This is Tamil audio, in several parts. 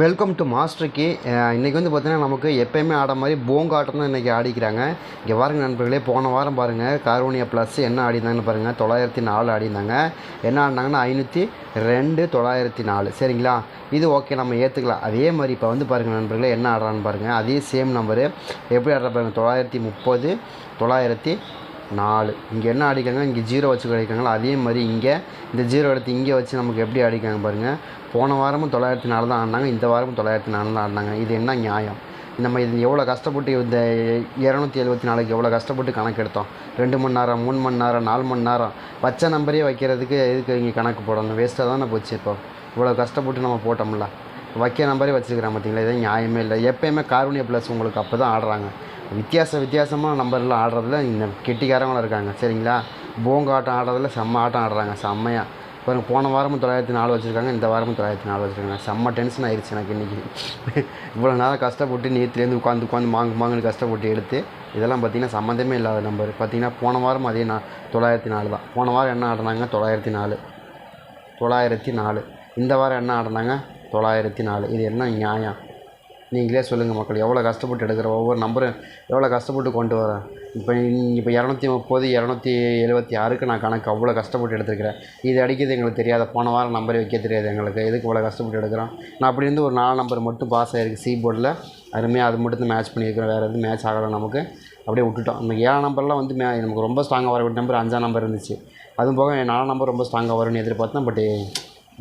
வெல்கம் டு மாஸ்டருக்கு இன்றைக்கி வந்து பார்த்தீங்கன்னா நமக்கு எப்போயுமே ஆட மாதிரி போங்காட்டம் தான் இன்றைக்கி ஆடிக்கிறாங்க. இங்கே பாருங்கள் நண்பர்களே போன வாரம் பாருங்கள் கார்வோனியா ப்ளஸ் என்ன ஆடினாங்கன்னு பாருங்கள் தொள்ளாயிரத்தி நாலு ஆடினாங்க என்ன ஆடினாங்கன்னா ஐநூற்றி ரெண்டு தொள்ளாயிரத்தி நாலு. சரிங்களா? இது ஓகே நம்ம ஏற்றுக்கலாம் அதே மாதிரி இப்போ வந்து பாருங்கள் நண்பர்களே என்ன ஆடுறான்னு பாருங்கள் அதே சேம் நம்பரு எப்படி ஆடுற பாருங்கள் தொள்ளாயிரத்தி முப்பது தொள்ளாயிரத்தி நாலு. இங்கே என்ன அடிக்காங்க இங்கே ஜீரோ வச்சு அடிக்காங்களோ அதே மாதிரி இங்கே இந்த ஜீரோ எடுத்து இங்கே வச்சு நமக்கு எப்படி அடிக்காங்க பாருங்கள் போன வாரமும் தொள்ளாயிரத்தி நாலு தான் ஆடினாங்க இந்த வாரமும் தொள்ளாயிரத்தி நாலு தான் ஆடினாங்க. இது என்ன நியாயம்? நம்ம இது எவ்வளோ கஷ்டப்பட்டு இந்த இரநூத்தி எழுபத்தி நாலுக்கு எவ்வளோ கஷ்டப்பட்டு கணக்கு எடுத்தோம்? ரெண்டு மணி நேரம் மூணு மணி நேரம் நாலு மணி நேரம். வச்ச நம்பரே வைக்கிறதுக்கு எதுக்கு இங்கே கணக்கு போடணும்? வேஸ்ட்டாக தானே போச்சு இப்போ. இவ்வளோ கஷ்டப்பட்டு நம்ம போட்டோம்ல. வைக்க நம்பரே வச்சுருக்கிறேன் பார்த்தீங்களா இதே நியாயமே இல்லை. எப்போயுமே கார்வனியா ப்ளஸ் உங்களுக்கு அப்போ தான் ஆடுறாங்க. வித்தியாச வித்தியாசமாக நம்பரில் ஆடுறதுல இந்த கெட்டிக்காரங்களும் இருக்காங்க. சரிங்களா? போங்க ஆட்டம் ஆடுறதுல செம்ம ஆட்டம் ஆடுறாங்க. செம்மையாக இப்போ போன வாரமும் தொள்ளாயிரத்தி நாலு வச்சுருக்காங்க இந்த வாரமும் தொள்ளாயிரத்தி நாலு வச்சுருக்காங்க. செம்ம டென்ஷன் ஆயிடுச்சு எனக்கு இன்றைக்கி இவ்வளோ நேரம் கஷ்டப்பட்டு நேற்றுலேருந்து உட்காந்து உட்காந்து மாங்கு மாங்குன்னு கஷ்டப்பட்டு எடுத்து இதெல்லாம் பார்த்திங்கன்னா சம்மந்தமே இல்லாத நம்பர் பார்த்திங்கன்னா போன வாரம் அதே நான் தொள்ளாயிரத்தி நாலு தான். போன வாரம் என்ன ஆடினாங்க? தொள்ளாயிரத்தி நாலு. தொள்ளாயிரத்தி நாலு. இந்த வாரம் என்ன ஆடினாங்க? தொள்ளாயிரத்தி நாலு. இது என்ன நியாயம்? நீங்களே சொல்லுங்கள் மக்கள் எவ்வளோ கஷ்டப்பட்டு எடுக்கிற ஒவ்வொரு நம்பரும் எவ்வளோ கஷ்டப்பட்டு கொண்டு வரேன் இப்போ இப்போ இரநூத்தி முப்பது இரநூத்தி எழுபத்தி ஆறுக்கு நான் கணக்கு அவ்வளோ கஷ்டப்பட்டு எடுத்துருக்கிறேன். இது அடிக்கிறது எங்களுக்கு தெரியாத. போன வாரம் நம்பர் வைக்க தெரியாது எங்களுக்கு. எதுக்கு இவ்வளோ கஷ்டப்பட்டு எடுக்கிறோம்? நான் அப்படி இருந்து ஒரு நாலு நம்பர் மட்டும் பாஸ் ஆகிருக்கு சி போர்டில் அருமையாக அது மட்டும் தான் மேட்ச் பண்ணியிருக்கிறோம். வேறு எதுவும் மேட்ச் ஆகலை நமக்கு. அப்படியே விட்டுட்டோம். நம்ம ஏழாம் நம்பர்லாம் வந்து மே நமக்கு ரொம்ப ஸ்ட்ராங்காக வரக்கூடிய நம்பர் அஞ்சாம் நம்பர் இருந்துச்சு. அதுவும் போக நாலாம் நம்பர் ரொம்ப ஸ்ட்ராங்காக வரும்னு எதிர்பார்த்தேன். பட்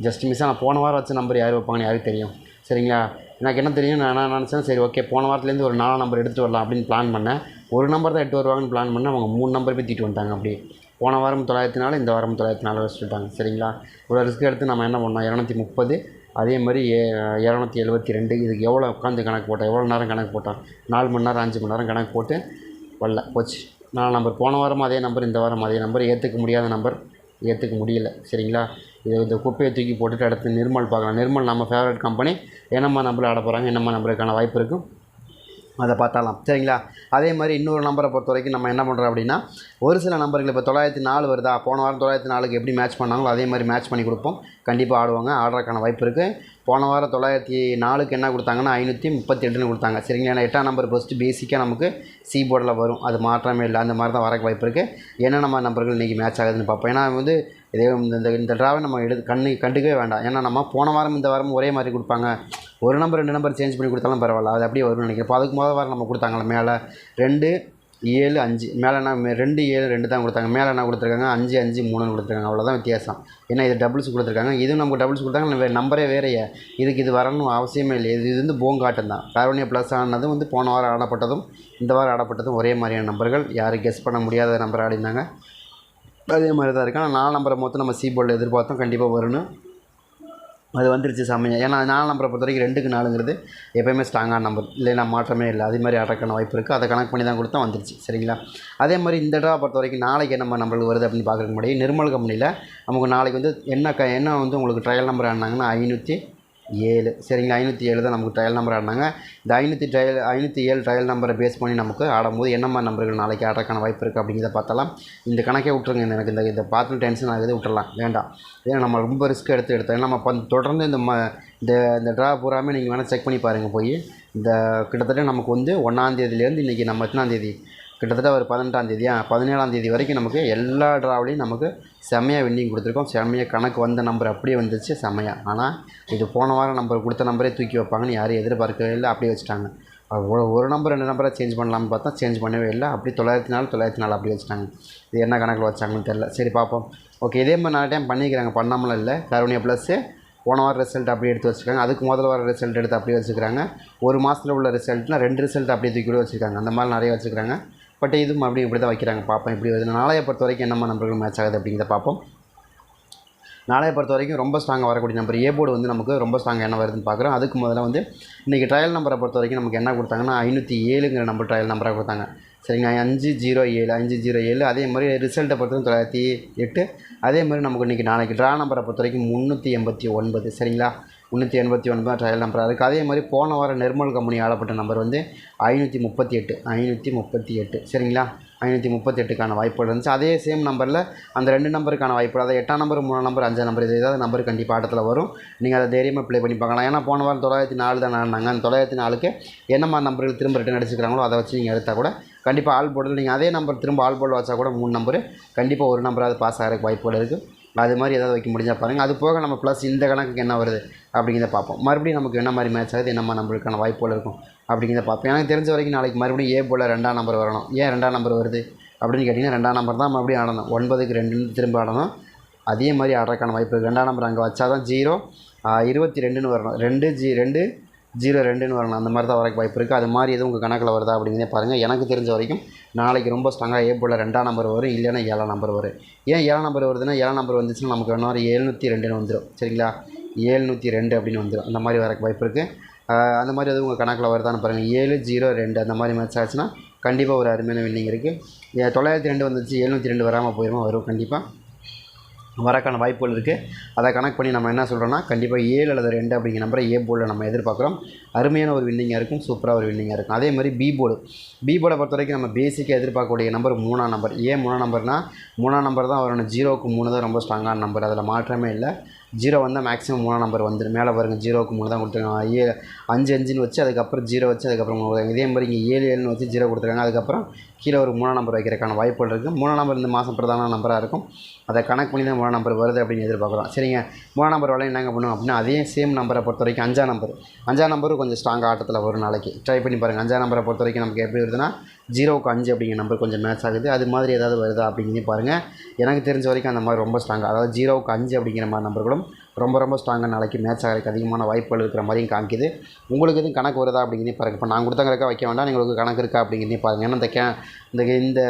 ஜஸ்ட் மிஸ்ஸாக நான் போன வாரம் வச்ச நம்பர் யார் வைப்பாங்கன்னு யாருக்கு தெரியும்? சரிங்களா? எனக்கு என்ன தெரியும் நான் என்ன நினச்சேன் சரி ஓகே போன வாரத்துலேருந்து ஒரு நாலு நம்பர் எடுத்து வரலாம் அப்படின்னு பிளான் பண்ணேன். ஒரு நம்பர் தான் எட்டு வருவாங்கன்னு பிளான் பண்ணேன். அவங்க மூணு நம்பர் போய் தீட்டு வந்துட்டாங்க அப்படி. போன வாரம் தொள்ளாயிரத்தி நாலு இந்த வாரம் தொள்ளாயிரத்தி நாலு வச்சுட்டாங்க சரிங்களா? இவ்வளோ ரிஸ்க் எடுத்து நம்ம என்ன பண்ணோம்? இரநூத்தி முப்பது அதே மாதிரி ஏ இரநூத்தி எழுபத்தி ரெண்டு இதுக்கு எவ்வளோ உட்காந்து கணக்கு போட்டோம்? எவ்வளோ நேரம் கணக்கு போட்டோம்? நாலு மணி நேரம் அஞ்சு மணி நேரம் கணக்கு போட்டு வரல போச்சு. நாலு நம்பர் போன வாரம் அதே நம்பர் இந்த வாரம் அதே நம்பர் ஏற்றுக்க முடியாத நம்பர் ஏற்றுக்க முடியல. சரிங்களா? இது இந்த குப்பையை தூக்கி போட்டுட்டு அடுத்து நிர்மல் பார்க்கலாம். நிர்மல் நம்ம ஃபேவரட் கம்பெனி என்னம்மா நம்பரில் ஆட போகிறாங்க என்னம்மா நம்பருக்கான வாய்ப்பு இருக்கும் அதை பார்த்தாலாம். சரிங்களா? அதே மாதிரி இன்னொரு நம்பரை பொறுத்த வரைக்கும் நம்ம என்ன பண்ணுறோம் அப்படின்னா ஒரு சில நம்பர்கள் இப்போ தொள்ளாயிரத்தி நாலு வருதா? போன வாரம் தொள்ளாயிரத்தி நாலுக்கு எப்படி மேட்ச் பண்ணாங்களோ அதே மாதிரி மேட்ச் பண்ணி கொடுப்போம். கண்டிப்பாக ஆடுவாங்க. ஆடுறதுக்கான வாய்ப்பு இருக்குது போன வாரம் தொள்ளாயிரத்தி நாலுக்கு என்ன கொடுத்தாங்கன்னா ஐநூற்றி முப்பத்தி எட்டுன்னு கொடுத்தாங்க. சரிங்களா? ஏன்னா எட்டாம் நம்பர் ஃபஸ்ட்டு பேசிக்காக நமக்கு சி போர்டில் வரும். அது மாற்றமே இல்லை. அந்த மாதிரி தான் வரக்கு வாய்ப்பு இருக்குது என்னென்ன நம்ம நம்பர்கள் இன்றைக்கி மேட்ச் ஆகுதுன்னு பார்ப்போம். ஏன்னா வந்து இதே இந்த இந்த ட்ராவை நம்ம எடுத்து கண்ணு கண்டுக்கவே வேண்டாம். ஏன்னா நம்ம போன வாரம் இந்த வாரம் ஒரே மாதிரி கொடுப்பாங்க. ஒரு நம்பர் ரெண்டு நம்பர் சேஞ்ச் பண்ணி கொடுத்தாலும் பரவாயில்ல. அது அப்படியே வரும்னு நினைக்கிறேன். இப்போ அதுக்கு முதல் வாரம் நம்ம கொடுத்தாங்களே மேலே. ரெண்டு ஏழு அஞ்சு. மேலே என்ன ரெண்டு ஏழு ரெண்டு தான் கொடுத்தாங்க. மேலே என்ன கொடுத்துருக்காங்க? அஞ்சு அஞ்சு மூணுன்னு கொடுத்துருக்காங்க. அவ்வளோதான் வித்தியாசம். ஏன்னா இது டபுள்ஸ் கொடுத்துருக்காங்க. இதுவும் நமக்கு டபுள்ஸ் கொடுத்தாங்க வேறு நம்பரே வேறையே. இதுக்கு இது வரணும் அவசியமே இல்லை இது இது வந்து போங்காட்டம் தான். கார்வனியா ப்ளஸ் ஆனதும் வந்து போன வாரம் ஆடப்பட்டதும் இந்த வாரம் ஆடப்பட்டதும் ஒரே மாதிரியான நம்பர்கள் யாரும் கெஸ் பண்ண முடியாத நம்பர் ஆடினாங்க அதே மாதிரி தான் இருக்குது ஆனால் நாலு நம்பரை மொத்தம் நம்ம சி போர்டில் எதிர்பார்த்தோம் கண்டிப்பாக வரணும் அது வந்துருச்சு செம்மையாக ஏன்னா நாலு நம்பரை பொறுத்த வரைக்கும் ரெண்டுக்கு நாலுங்கிறது எப்போயுமே ஸ்ட்ராங்கான நம்பர். இல்லைன்னா மாற்றமே இல்லை. அதே மாதிரி அடக்கான வாய்ப்பு இருக்குது அதை கணக்கு பண்ணி தான் கொடுத்தா வந்துருச்சு. சரிங்களா? அதே மாதிரி இந்த ட்ரா பொறுத்த வரைக்கும் நாளைக்கு என்ன நம்பருக்கு வருது அப்படின்னு பார்க்குறதுக்கு முன்னாடி நிர்மல் கம்பெனியில் நமக்கு நாளைக்கு வந்து என்ன க என்ன வந்து உங்களுக்கு ட்ரையல் நம்பர் ஆனாங்கன்னா ஐநூற்றி ஏழு. சரிங்களா ஐநூற்றி ஏழு தான் நமக்கு ட்ரையல் நம்பர் ஆடினாங்க இந்த ஐநூற்றி ட்ரையல் ஐநூற்றி ஏழு ட்ரையல் நம்பரை பேஸ் பண்ணி நமக்கு ஆடும்போது என்ன மாதிரி நம்பர்கள் நாளைக்கு ஆடுறதுக்கான வாய்ப்பு இருக்குது அப்படிங்கிறத பார்த்தாலாம் இந்த கணக்கே விட்ருங்க இந்த எனக்கு இந்த இதை பார்த்து டென்ஷன் ஆகுது விட்டுறலாம் வேண்டாம். ஏன்னா நம்ம ரொம்ப ரிஸ்க் எடுத்து எடுத்தோம். ஏன்னா நம்ம தொடர்ந்து இந்த ம இந்த இந்த ட்ரா பூராமே நீங்கள் வேணால் செக் பண்ணி பாருங்கள் போய். இந்த கிட்டத்தட்ட நமக்கு வந்து ஒன்றாந்தேதியிலேருந்து இன்றைக்கி நம்ம எத்தனாந்தேதி கிட்டத்தட்ட ஒரு பதினெட்டாம் தேதியா பதினேழாம் தேதி வரைக்கும் நமக்கு எல்லா ட்ராவிலையும் நமக்கு செம்மையாக வின்னிங் கொடுத்துருக்கோம். செம்மையாக கணக்கு வந்த நம்பர் அப்படியே வந்துச்சு செம்மையாக ஆனால் இது போன வாரம் நம்பர் கொடுத்த நம்பரே தூக்கி வைப்பாங்கன்னு யாரும் எதிர்பார்க்கவே இல்லை அப்படியே வச்சுட்டாங்க. ஒரு ஒரு நம்பர் ரெண்டு நம்பராக சேஞ்ச் பண்ணலாம்னு பார்த்தா சேஞ்ச் பண்ணவே இல்லை. அப்படி தொள்ளாயிரத்தி நாலு தொள்ளாயிரத்தி நாலு அப்படி வச்சுட்டாங்க. இது என்ன கணக்கில் வச்சாங்கன்னு தெரில சரி பார்ப்போம். ஓகே இதே மாதிரி நிறைய டைம் பண்ணிக்கிறாங்க. பண்ணாமலாம் இல்லை. கருணியா ப்ளஸ்ஸு போன வாரம் ரிசல்ட் அப்படியே எடுத்து வச்சுருக்காங்க. அதுக்கு முதல் வாரம் ரிசல்ட் எடுத்து அப்படியே வச்சுக்கிறாங்க ஒரு மாதத்தில் உள்ள ரிசல்ட்னால் ரெண்டு ரிசல்ட் அப்படியே தூக்கி கூட வச்சுருக்காங்க. அந்த மாதிரி நிறைய வச்சுருக்காங்க பட் இதுவும் மறுபடியும் இப்படி தான் வைக்கிறாங்க. பார்ப்போம் இப்படி வருது நாளைய பொறுத்த வரைக்கும் என்னம்மா நம்பர்கள் மேட்ச் ஆகுது அப்படிங்கிறத பார்ப்போம் நாளைய பொறுத்த வரைக்கும் ரொம்ப ஸ்ட்ராங்காக வரக்கூடிய நம்பர் ஏ போர்டு வந்து நமக்கு ரொம்ப ஸ்ட்ராங்காக என்ன வருதுன்னு பார்க்குறோம் அதுக்கு முதல்ல வந்து இன்றைக்கி ட்ரையல் நம்பரை பொறுத்த வரைக்கும் நமக்கு என்ன கொடுத்தாங்கன்னா ஐநூற்றி ஏழுங்கிற நம்பர் ட்ரையல் நம்பராக கொடுத்தாங்க. சரிங்க அஞ்சு ஜீரோ ஏழு அஞ்சு ஜீரோ ஏழு அதே மாதிரி ரிசல்ட்டை பொறுத்த தொள்ளாயிரத்தி எட்டு. அதே மாதிரி நமக்கு இன்றைக்கி நாளைக்கு ட்ரா நம்பரை பொறுத்த வரைக்கும் முந்நூற்றி எண்பத்தி ஒன்பது. சரிங்களா? முந்நூற்றி எண்பத்தி ஒன்பது ட்ரையல் நம்பராக இருக்குது அதே மாதிரி போன வாரம் நிர்மல் கம்பெனி ஆடப்பட்ட நம்பர் வந்து ஐநூற்றி முப்பத்தி எட்டு ஐநூற்றி முப்பத்தி எட்டு. சரிங்களா? ஐநூற்றி முப்பத்தெட்டுக்கான வாய்ப்புகள் இருந்துச்சு. அதே சேம் நம்பரில் அந்த ரெண்டு நம்பருக்கான வாய்ப்பு அதாவது எட்டாம் நம்பர் மூணாம் நம்பர் அஞ்சாம் நம்பர் இது ஏதாவது நம்பர் கண்டிப்பாக ஆட்டத்தில் வரும். நீங்கள் அதை தைரியமாக ப்ளே பண்ணி பார்க்கலாம். ஏன்னா போன வாரம் தொள்ளாயிரத்தி நாலு தான் ஆடினாங்க. அந்த தொள்ளாயிரத்தி நாலுக்கு என்னம்மா நம்பர்கள் திரும்ப ரிட்டன் அடிச்சுக்கிறாங்களோ அதை வச்சு நீங்கள் எடுத்தால் கூட கண்டிப்பாக ஆல் போர்டில் நீங்கள் அதே நம்பர் திரும்ப ஆல் போர்டில் வச்சா கூட மூணு நம்பர் கண்டிப்பாக ஒரு நம்பராவது பாஸ் ஆகிறதுக்கு வாய்ப்புகள் இருக்குது அது மாதிரி ஏதாவது வைக்க முடிஞ்சால் பாருங்கள் அது போக நம்ம ப்ளஸ் இந்த கணக்குக்கு என்ன வருது அப்படிங்கிறத பார்ப்போம். மறுபடியும் நமக்கு என்ன மாதிரி மேட்ச் ஆகுது என்னம்மா நம்மளுக்கான வாய்ப்புகள் இருக்கும் அப்படிங்கிறத பார்ப்போம். எனக்கு தெரிஞ்ச வரைக்கும் நாளைக்கு மறுபடியும் ஏ போல் ரெண்டாம் நம்பர் வரணும். ஏன் ரெண்டாம் நம்பர் வருது அப்படின்னு கேட்டிங்கன்னா ரெண்டாம் நம்பர் தான் மறுபடியும் ஆடணும். ஒன்பதுக்கு ரெண்டுன்னு திரும்ப ஆடணும். அதே மாதிரி ஆடுறதுக்கான வாய்ப்பு இருக்குது ரெண்டாம் நம்பர் அங்கே வச்சா தான் ஜீரோ இருபத்தி ரெண்டுன்னு வரணும். ரெண்டு ஜி ரெண்டு ஜீரோ ரெண்டுன்னு வரணும். அந்த மாதிரி தான் வரக்கு வாய்ப்பு இருக்குது அது மாதிரி எதுவும் உங்கள் கணக்கில் வருதா அப்படிங்கிறதே பாருங்கள் எனக்கு தெரிஞ்ச வரைக்கும் நாளைக்கு ரொம்ப ஸ்ட்ராங்காக ஏ போல் ரெண்டாம் நம்பர் வரும் இல்லைன்னா ஏழாம் நம்பர் வரும். ஏன் ஏழாம் நம்பர் வருதுன்னா ஏழாம் நம்பர் வந்துச்சுன்னா நமக்கு வேணும் ஒரு ஏழ்நூற்றி ரெண்டுன்னு வந்துடும் சரிங்களா? ஏழ்நூற்றி ரெண்டு அப்படின்னு வந்துடும் அந்த மாதிரி வரக்கு வாய்ப்பு இருக்குது அந்த மாதிரி எதுவும் உங்கள் கணக்கில் வருதான்னு பாருங்கள் ஏழு ஜீரோ ரெண்டு அந்த மாதிரி மேட்ச் ஆச்சுன்னா கண்டிப்பாக ஒரு அருமையான வின்னிங் இருக்குது தொள்ளாயிரத்தி ரெண்டு வந்துச்சு எழுநூற்றி ரெண்டு வராமல் போயிடுமா வரும் கண்டிப்பாக வரக்கான வாய்ப்புகள் இருக்குது அதை கனெக்ட் பண்ணி நம்ம என்ன சொல்கிறோன்னா கண்டிப்பாக ஏழு அல்லது ரெண்டு அப்படிங்கிற நம்பரை ஏ போர்டில் நம்ம எதிர்பார்க்குறோம். அருமையான ஒரு வின்னிங்காக இருக்கும் சூப்பராக ஒரு வின்னிங்காக இருக்கும். அதே மாதிரி பி போர்டு பி போர்டை பொறுத்த வரைக்கும் நம்ம பேசிக்காக எதிர்பார்க்கக்கூடிய நம்பர் மூணாம் நம்பர் ஏன் மூணாம் நம்பர்னால் மூணாம் நம்பர் தான் வரணும் ஜீரோவுக்கு மூணு தான் ரொம்ப ஸ்ட்ராங்கான நம்பர் அதில் மாற்றமே இல்லை. ஜீரோ வந்தால் மேக்ஸிமம் மூணாம் நம்பர் வந்துடும் மேலே பாருங்கள் ஜீரோவுக்கு மூணு தான் கொடுத்துருக்காங்க. ஏ அஞ்சு அஞ்சுன்னு வச்சு அதுக்கப்புறம் ஜீரோ வச்சு அதுக்கப்புறம் மூணு இதே மாதிரி இங்கே ஏழு ஏழுன்னு வச்சு ஜீரோ கொடுத்துருக்காங்க. அதுக்கப்புறம் கீழே ஒரு மூணாம் நம்பர் வைக்கிறதுக்கான வாய்ப்புகள் இருக்குது மூணாம் நம்பர் இந்த மாதம் பிரதான நம்பராக இருக்கும். அதை கணக்கு பண்ணி தான் மூணாம் நம்பர் வருது அப்படின்னு எதிர்பார்க்குறோம். சரிங்க. மூணாம் நம்பர் வரலாம் என்னங்க பண்ணுவோம் அப்படின்னா அதே சேம் நம்பரை பொறுத்த வரைக்கும் அஞ்சாம் நம்பர் அஞ்சாம் நம்பரும் கொஞ்சம் ஸ்ட்ராங்காக ஆட்டத்தில் வரும் நாளைக்கு. ட்ரை பண்ணி பாருங்கள் அஞ்சாம் நம்பரை பொறுத்த வரைக்கும் நமக்கு எப்படி வருதுன்னா ஜீரோவுக்கு அஞ்சு அப்படிங்கிற நம்பர் கொஞ்சம் மேட்ச் ஆகுது. அது மாதிரி ஏதாவது வருதா அப்படிங்கிறது பாருங்கள் எனக்கு தெரிஞ்ச வரைக்கும் அந்த மாதிரி ரொம்ப ஸ்ட்ராங்காக அதாவது ஜீரோவுக்கு அஞ்சு அப்படிங்கிற மாதிரி நம்பர்களும் ரொம்ப ரொம்ப ஸ்ட்ராங்காக நாளைக்கு மேட்ச் ஆகிறதுக்கு அதிகமான வாய்ப்புகள் இருக்கிற மாதிரியும் காமிக்குது. உங்களுக்கு எதுவும் கணக்கு வருதா அப்படிங்கிறதே பாருங்கள் இப்போ நான் கொடுத்தங்கிறக்கா வைக்க வேண்டாம். உங்களுக்கு கணக்கு இருக்கா அப்படிங்கிறதே பாருங்கள் ஏன்னா இந்த கே இந்த இந்த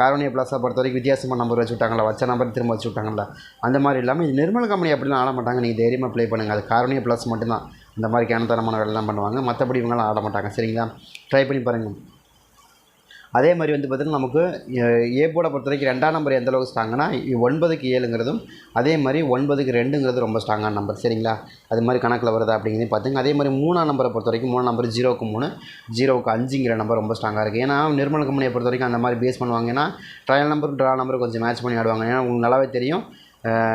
காரோனியா பிளாஸை பொறுத்த வரைக்கும் வித்தியாசமான நம்பர் வச்சு விட்டாங்களா வச்ச நம்பர் திரும்ப வச்சு விட்டாங்களா அந்த மாதிரி இல்லாமல் இது நிர்மல் கம்பெனி அப்படிலாம் ஆட மாட்டாங்க நீங்கள் தைரியமாக ப்ளே பண்ணுங்கள் அது காரோனிய ப்ளஸ் மட்டும்தான். இந்த மாதிரி கேனத்தனமான வேலைலாம் பண்ணுவாங்க. மற்றபடி இவங்களாம் ஆட மாட்டாங்க. சரிங்களா? ட்ரை பண்ணி பாருங்கள் அதே மாதிரி வந்து பார்த்திங்கன்னா நமக்கு ஏ போர்டை பொறுத்த வரைக்கும் ரெண்டாம் நம்பர் எந்த அளவுக்கு ஸ்ட்ராங்கன்னா ஒன்பதுக்கு ஏழுங்கிறதும் அதே மாதிரி ஒன்பதுக்கு ரெண்டுங்கிறது ரொம்ப ஸ்ட்ராங்கான நம்பர் சரிங்களா? அது மாதிரி கணக்கில் வருதா அப்படிங்கிறதையும் பார்த்துங்க. அதே மாதிரி மூணாம் நம்பரை பொறுத்த வரைக்கும் மூணாம் நம்பர் ஜீரோக்கு மூணு ஜீரோவுக்கு அஞ்சுங்கிற நம்பர் ரொம்ப ஸ்ட்ராங்காக இருக்குது ஏன்னா நிர்மல் கம்பெனியை பொறுத்த வரைக்கும் அந்த மாதிரி பேஸ் பண்ணுவாங்க. ஏன்னா ட்ரையல் நம்பர் ட்ரா நம்பர் கொஞ்சம் மேட்ச் பண்ணி ஆடுவாங்க. ஏன்னா உங்களுக்கு நல்லாவே தெரியும்.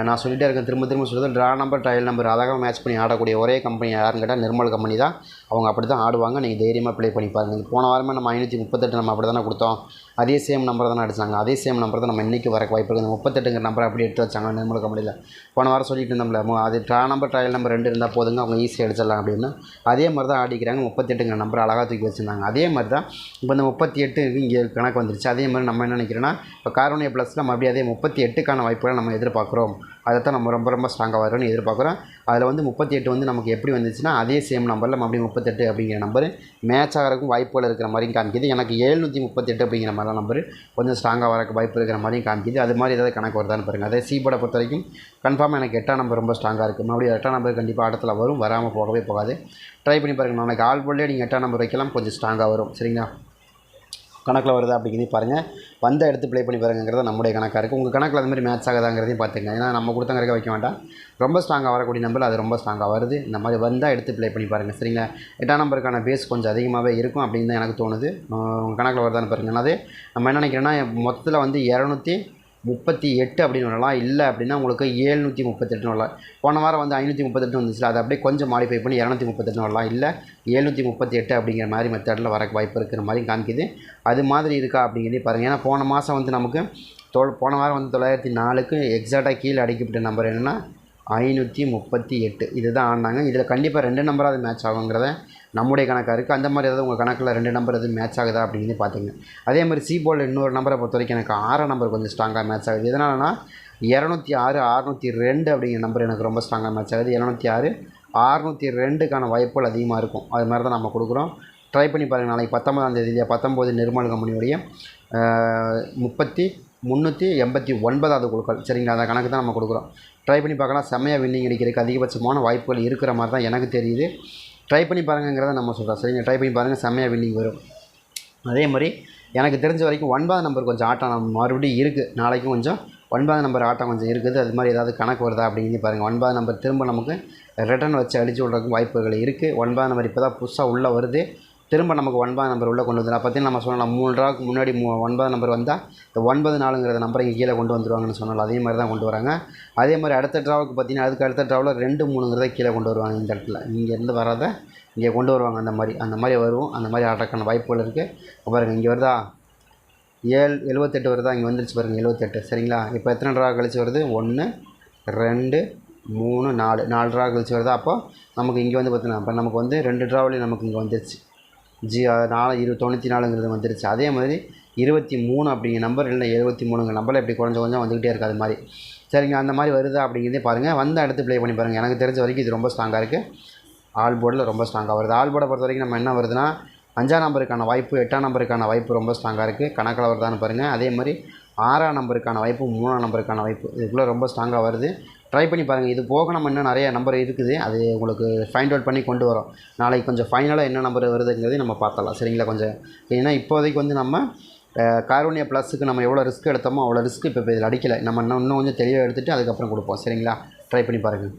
நான் சொல்லிட்டே இருக்கேன் திரும்ப திரும்ப சொல்லுறது ட்ரா நம்பர் ட்ரையல் நம்பர் அழகாக மேட்ச் பண்ணி ஆடக்கூடிய ஒரே கம்பெனி யாருன்னு கேட்டால் நிர்மல் கம்பெனி தான். அவங்க அப்படி தான் ஆடுவாங்க நீங்கள் தைரியமாக ப்ளே பண்ணி பாருங்கள் போன வாரமே நம்ம ஐநூற்றி முப்பத்தெட்டு நம்ம அப்படி தானே கொடுத்தோம். அதே சேம் நம்பர் தானே அடிச்சாங்க. அதே சேம் நம்பர் தான் நம்ம இன்றைக்கி வரக்கு வாய்ப்பு இருக்குது. முப்பத்தெட்டுங்கிற நம்பர் அப்படி எடுத்து வச்சாங்க நிர்மல் கம்பெனியில் போன வாரம் சொல்லிட்டு இருந்தோம்ல அது ட்ரா நம்பர் ட்ரையல் நம்பர் ரெண்டு இருந்தால் போதுங்க அவங்க ஈஸியாக அடிச்சிடலாம் அப்படின்னு. அதே மாதிரி தான் ஆடிக்கிறாங்க முப்பத்தெட்டுங்கிற நம்பர் அழகாக தூக்கி வச்சுருந்தாங்க. அதே மாதிரி தான் இப்போ இந்த முப்பத்தி எட்டு இங்கே கணக்கு வந்துருச்சு. அதே மாதிரி நம்ம என்ன நினைக்கிறோன்னா இப்போ காரோனியா ப்ளஸில் மறுபடியும் அதே முப்பத்தி எட்டுக்கான வாய்ப்புகளை நம்ம எதிர்பார்க்குறோம். அதை தான் நம்ம ரொம்ப ரொம்ப ஸ்ட்ராங்காக வரும்னு எதிர்பார்க்குறோம். அதில் வந்து முப்பத்தி எட்டு வந்து நமக்கு எப்படி வந்துச்சுன்னா அதே சேம் நம்பரில் மறுபடியும் முப்பத்தெட்டு அப்படிங்கிற நம்பர் மேட்ச் ஆகிறதுக்கும் வாய்ப்புகள் இருக்கிற மாதிரியும் காமிக்குது. எனக்கு ஏழ்நூற்றி முப்பத்தெட்டு அப்படிங்கிற மாதிரிலாம் நம்பர் கொஞ்சம் ஸ்ட்ராங்காக வரக்கு வாய்ப்பு இருக்கிற மாதிரியும் காமிக்குது. அது மாதிரி ஏதாவது கணக்கு வருதான்னு பாருங்கள் அதே சீபோட பொறுத்த வரைக்கும் கன்ஃபார்மாக எனக்கு எட்டாம் நம்பர் ரொம்ப ஸ்ட்ராங்காக இருக்குது மறுபடியும் எட்டாம் நம்பர் கண்டிப்பாக ஆட்டத்தில் வரும். வராமல் போகவே போகாது. ட்ரை பண்ணி பாருங்கள் நாளைக்கு ஆல் போல்டே நீங்கள் எட்டாம் நம்பர் வைக்கலாம். கொஞ்சம் ஸ்ட்ராங்காக வரும். சரிங்களா? கணக்கில் வருதா அப்படிங்கிறதையும் பாருங்கள் வந்த எடுத்து ப்ளே பண்ணி பாருங்கிறது நம்முடைய கணக்காக இருக்குது உங்கள் கணக்கில் அது மாதிரி மேட்ச் ஆகுதாங்கிறதையும் பார்த்துங்க ஏன்னா நம்ம கொடுத்தங்கிறக்க வைக்க வேண்டாம். ரொம்ப ஸ்ட்ராங்காக வரக்கூடிய நம்பர் அது ரொம்ப ஸ்ட்ராங்காக வருது. இந்த மாதிரி வந்தால் எடுத்து ப்ளே பண்ணி பாருங்கள் சரிங்களா? எட்டாம் நம்பருக்கான பேஸ் கொஞ்சம் அதிகமாகவே இருக்கும் அப்படின்னு தான் எனக்கு தோணுது. உங்கள் கணக்கில் வருதான்னு பாருங்கள் அதே நம்ம என்ன நினைக்கிறோன்னா மொத்தத்தில் வந்து இரநூத்தி முப்பத்தி எட்டு அப்படின்னு வரலாம். இல்லை அப்படின்னா உங்களுக்கு ஏழ்நூற்றி முப்பத்தெட்டுன்னு வரலாம். போன வாரம் வந்து ஐநூற்றி முப்பத்தெட்டு வந்துச்சுல அதை அப்படியே கொஞ்சம் மாடிஃபை பண்ணி இரநூத்தி முப்பத்தெட்டுன்னு வரலாம். இல்லை ஏழ்நூற்றி முப்பத்தி எட்டு அப்படிங்கிற மாதிரி மெத்தடில் வரக்கு வாய்ப்பு இருக்கிற மாதிரி காமிக்குது. அது மாதிரி இருக்கா அப்படிங்கிறதே பாருங்கள் ஏன்னா போன மாதம் வந்து நமக்கு தொ போன வாரம் வந்து தொள்ளாயிரத்தி நாலுக்கு எக்ஸாக்டாக கீழே அடிக்கப்பட்ட நம்பர் என்னென்னா ஐநூற்றி முப்பத்தி எட்டு. இதுதான் ஆடினாங்க இதில் கண்டிப்பாக ரெண்டு நம்பராக அது மேட்ச் ஆகுங்கிறத நம்முடைய கணக்காக இருக்குது அந்த மாதிரி ஏதாவது உங்கள் கணக்கில் ரெண்டு நம்பர் எதுவும் மேட்ச் ஆகுதா அப்படின்னு பார்த்துங்க அதே மாதிரி சி போர்டில் இன்னொரு நம்பரை பொறுத்த வரைக்கும் எனக்கு ஆறாம் நம்பர் கொஞ்சம் ஸ்ட்ராங்காக மேட்ச் ஆகுது. எதனாலனா இரநூத்தி ஆறு அறுநூற்றி ரெண்டு அப்படிங்கிற நம்பர் எனக்கு ரொம்ப ஸ்ட்ராங்காக மேட்ச் ஆகுது. இரநூத்தி ஆறு அறுநூற்றி ரெண்டுக்கான வாய்ப்புகள் அதிகமாக இருக்கும். அது மாதிரி தான் நம்ம கொடுக்குறோம். ட்ரை பண்ணி பாருங்கள் நாளைக்கு பத்தொம்பதாம் தேதி இல்லையா? பத்தொம்போது நிர்மல் கம்பெனியுடைய முப்பத்தி முந்நூற்றி எண்பத்தி ஒன்பதாவது குழுக்கள். சரிங்களா? அந்த கணக்கு தான் நம்ம கொடுக்குறோம். ட்ரை பண்ணி பார்க்கலாம். செம்மையாக வின்னிங் அடிக்கிறதுக்கு அதிகபட்சமான வாய்ப்புகள் இருக்கிற மாதிரி தான் எனக்கு தெரியுது. ட்ரை பண்ணி பாருங்கிறத நம்ம சொல்கிறோம் சரிங்க? ட்ரை பண்ணி பாருங்கள் செம்மையாக வின்னிங் வரும். அதே மாதிரி எனக்கு தெரிஞ்ச வரைக்கும் ஒன்பது நம்பர் கொஞ்சம் ஆட்டம் நம்ம மறுபடியும் இருக்குது நாளைக்கும் கொஞ்சம் ஒன்பதாம் நம்பர் ஆட்டம் கொஞ்சம் இருக்குது. அது மாதிரி ஏதாவது கணக்கு வருதா அப்படின்னு பாருங்கள் ஒன்பது நம்பர் திரும்ப நமக்கு ரிட்டர்ன் வச்சு அடித்து விட்றதுக்கு வாய்ப்புகள் இருக்குது ஒன்பதாம் நம்பர் இப்போ தான் புதுசாக உள்ளே வருது. திரும்ப நமக்கு ஒன்பதாம் நம்பர் உள்ளே கொண்டு வந்துடும் பார்த்தீங்கன்னா நம்ம சொன்னோம் மூணு ரூபாய்க்கு முன்னாடி மூ ஒன்பதாம் நம்பர் வந்தால் இந்த ஒன்பது நாலுங்கிற நம்பரை இங்கே கீழே கொண்டு வந்துருவாங்கன்னு சொன்னாலும் அதே மாதிரி தான் கொண்டு வராங்க. அதே மாதிரி அடுத்த ட்ராவுக்கு பார்த்தீங்கன்னா அதுக்கு அடுத்த ட்ராவில் ரெண்டு மூணுங்கிறத கீழே கொண்டு வருவாங்க இந்த இடத்துல. இங்கேருந்து வராத இங்கே கொண்டு வருவாங்க. அந்த மாதிரி அந்த மாதிரி வருவோம். அந்த மாதிரி ஆட்டக்கான வாய்ப்புகள் இருக்குது பாருங்கள் இங்கே வருதா? ஏழு எழுபத்தெட்டு வருதா? இங்கே வந்துருச்சு பாருங்கள் எழுபத்தெட்டு சரிங்களா? இப்போ எத்தனை ட்ரா கழிச்சு வருது? ஒன்று ரெண்டு மூணு நாலு. நாலு ட்ரா கழிச்சு வருதா? அப்போ நமக்கு இங்கே வந்து பார்த்தீங்கன்னா இப்போ நமக்கு வந்து ரெண்டு ட்ராவிலையும் நமக்கு இங்கே வந்துருச்சு. ஜி நாலு இரு தொண்ணூற்றி நாலுங்கிறது வந்துருச்சு. அதே மாதிரி இருபத்தி மூணு அப்படிங்கிற நம்பர் இல்லை எழுபத்தி மூணுங்கிற நம்பரில் இப்படி கொஞ்சம் கொஞ்சம் வந்துக்கிட்டே இருக்குது அது மாதிரி. சரிங்க அந்த மாதிரி வருதா அப்படிங்கிறதே பாருங்கள் வந்த அடுத்து ப்ளே பண்ணி பாருங்கள் எனக்கு தெரிஞ்ச வரைக்கும் இது ரொம்ப ஸ்ட்ராங்காக இருக்குது ஆல் போர்டில் ரொம்ப ஸ்ட்ராங்காக வருது. ஆல் போர்டை பொறுத்த வரைக்கும் நம்ம என்ன வருதுன்னா அஞ்சாம் நம்பருக்கான வாய்ப்பு எட்டாம் நம்பருக்கான வாய்ப்பு ரொம்ப ஸ்ட்ராங்காக இருக்குது கணக்கில் வருதான்னு பாருங்கள் அதே மாதிரி ஆறாம் நம்பருக்கான வாய்ப்பு மூணாம் நம்பருக்கான வாய்ப்பு இதுக்குள்ளே ரொம்ப ஸ்ட்ராங்காக வருது. ட்ரை பண்ணி பாருங்கள் இது போக நம்ம இன்னும் நிறைய நம்பர் இருக்குது. அது உங்களுக்கு ஃபைண்ட் அவுட் பண்ணி கொண்டு வரோம். நாளைக்கு கொஞ்சம் ஃபைனலாக என்ன நம்பர் வருதுங்கிறதையும் நம்ம பார்த்தலாம் சரிங்களா கொஞ்சம்? ஏன்னா இப்போதைக்கு வந்து நம்ம கார்வனியா ப்ளஸுக்கு நம்ம எவ்வளோ ரிஸ்க் எடுத்தோமோ அவ்வளோ ரிஸ்க் இப்போ இதில் அடிக்கலை. நம்ம இன்னும் இன்னும் கொஞ்சம் தெளிவாக எடுத்துகிட்டு அதுக்கப்புறம் கொடுப்போம். சரிங்களா? ட்ரை பண்ணி பாருங்கள்